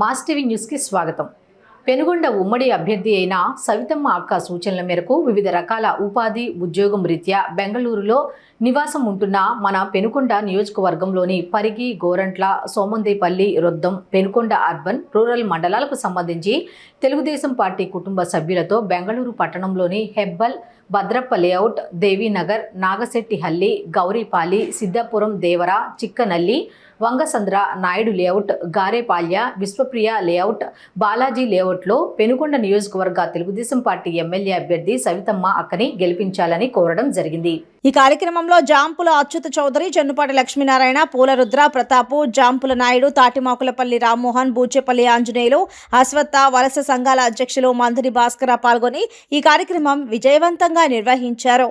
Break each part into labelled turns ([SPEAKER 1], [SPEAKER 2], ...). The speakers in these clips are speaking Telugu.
[SPEAKER 1] మాస్ టీవీ న్యూస్కి స్వాగతం. పెనుగొండ ఉమ్మడి అభ్యర్థి అయిన సవితమ్మ అక్క సూచనల మేరకు వివిధ రకాల ఉపాధి ఉద్యోగం రీత్యా బెంగళూరులో నివాసం ఉంటున్న మన పెనుకొండ నియోజకవర్గంలోని పరిగి గోరంట్ల సోమందేపల్లి రొద్దం పెనుకొండ అర్బన్ రూరల్ మండలాలకు సంబంధించి తెలుగుదేశం పార్టీ కుటుంబ సభ్యులతో బెంగళూరు పట్టణంలోని Hebbal Bhadrappa layout Devinagar Nagashettihalli Gauripali Siddhapuram Devara Chikkanalli Vangasandra Naidu layout Garepalya Vishwapriya layout Balaji లేఅవుట్లో పెనుకొండ నియోజకవర్గ తెలుగుదేశం పార్టీ ఎమ్మెల్యే అభ్యర్థి సవితమ్మ అక్కని గెలిపించాలని కోరడం జరిగింది.
[SPEAKER 2] ఈ కార్యక్రమంలో జాంపుల అచ్యుత చౌదరి చెన్నుపాటి లక్ష్మీనారాయణ పూలరుద్ర ప్రతాపు జాంపుల నాయుడు తాటిమాకులపల్లి రామ్మోహన్ బూచేపల్లి ఆంజనేయులు అశ్వత్థ వలస సంఘాల అధ్యక్షులు మంత్రి భాస్కర పాల్గొని ఈ కార్యక్రమం విజయవంతంగా నిర్వహించారు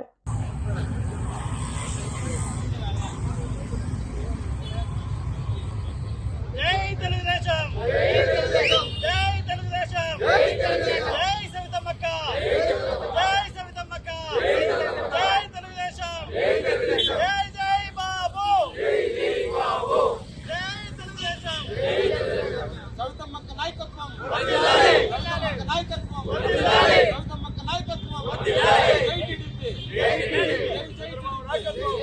[SPEAKER 3] జై తెలుగుదేశం జై తెలుగుదేశం జై సవితమ్మక్క జై సవితమ్మక్క జై తెలుగుదేశం జై జై బాబు జై తెలుగుదేశం సవితమ్మక్క నాయకత్వం సవితమ్మక్క నాయకత్వం సవితమ్మక్క నాయకత్వం జై టీడీపీ జై చంద్రబాబు నాయకత్వం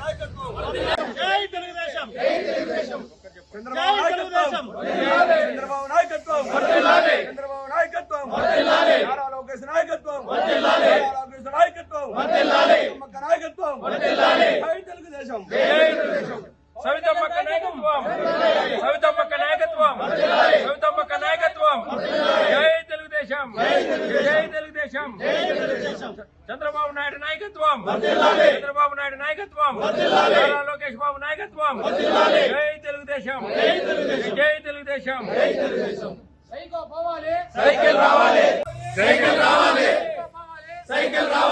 [SPEAKER 3] నాయకత్వం జై తెలుగుదేశం
[SPEAKER 4] చంద్రబాబు నాయకత్వం చంద్రబాబు నాయకత్వం నారా లోకేష్ నాయకత్వం నారా లోకేష్ నాయకత్వం సవితమ్మక్క నాయకత్వం జై తెలుగుదేశం
[SPEAKER 5] సవితమ్మక్క నాయకత్వం సవితమ్మక్క నాయకత్వం సవితమ్మక్క నాయకత్వం జై తెలుగుదేశం జై తెలుగుదేశం చంద్రబాబు నాయుడు నాయకత్వం చంద్రబాబు నాయుడు నాయకత్వం నారా లోకేష్ బాబు నాయకత్వం జై తెలుగుదేశం. జై తెలుగుదేశం. సైకిల్ రావాలి. సైకిల్ రావాలి. సైకిల్ రావాలి. సైకిల్ రావాలి.